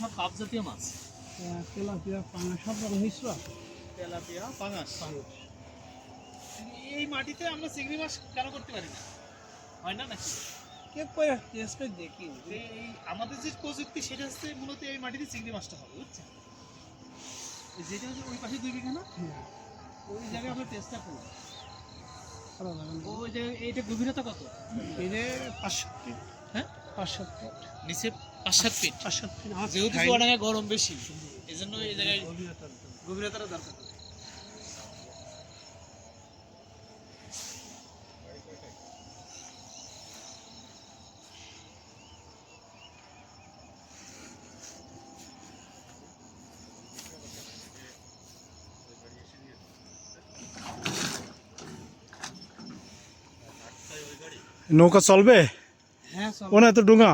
সব কাপ জাতীয় মাছ তেলাপিয়া পাঙা সব রকম মিশ্র। তেলাপিয়া পাঙাশ। পাঙাশ। এই মাটিতে আমরা চিংড়ি মাছ কেন করতে পারি না? হয় না নাকি? কে কয়ে টেস্ট দেখি। এই আমাদের যে প্রযুক্তি সেটা হচ্ছে মূলত এই মাটিতে চিংড়ি মাছটা হবে বুঝছেন? এই যেটা হচ্ছে ওই পাশে দুই বিঘা না? ওই জায়গায় আমরা চেষ্টা করব। ওই জায়গায় এইটা গভীরতা কত? এরে পাঁচ সাত ফিট হ্যাঁ পাঁচ সাত ফিট নিচে পাঁচ সাত ফিট পাঁচ সাত ফিট যেহেতু চুয়াডাঙ্গায় গরম বেশি এই জন্য এই জায়গায় গভীরতাটা দরকার। নৌকা চলবে? চল ওনা এত ডুঙা।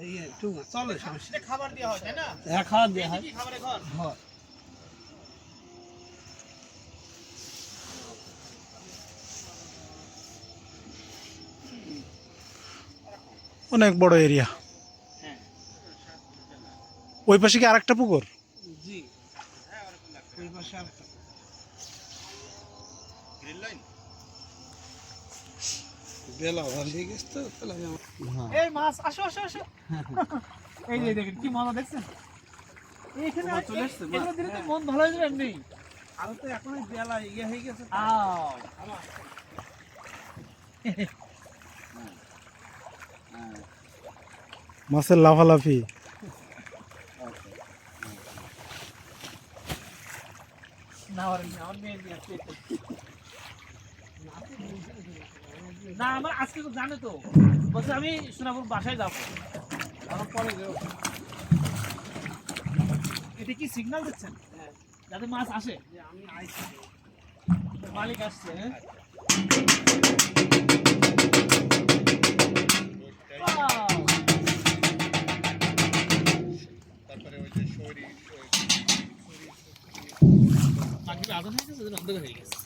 এই একটু চলে সমস্যা সেটা খাবার দেওয়া হয় হ্যাঁ হয়। হয় অনেক বড় এরিয়া। হ্যাঁ। ওই পাশে কি আরেকটা পুকুর? জি। ওই পাশে আরেকটা। বেলা হয়ে গেছে তো তাহলে আমি এই মাছ আসো আসো আসো। এই যে দেখেন কি মজা দেখছেন? চলে এসছে এগুলো দিলে তো মন ভালো হয়ে যাবে এমনি। আরও তো এখন বেলা ইয়ে হয়ে গেছে মাছের লাফালাফি। না আর মেয়ে না আমার আজকে তো জানে তো বলছে আমি সোনাপুর বাসায় যাব আমার পরে। এটা কি সিগন্যাল দিচ্ছেন হ্যাঁ, যাতে মাছ আসে যে আমি আইছি মালিক আসছে হ্যাঁ Wow! মাগরিবে আজান হয়ে গেছে, অন্ধকার হয়ে গেছে।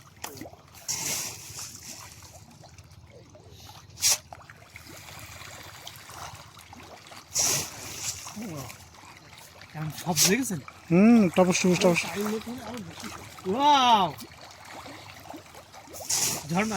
সব দেখেছেন হুম টপস টপস টপস ওয়াও! ঝর্ণা।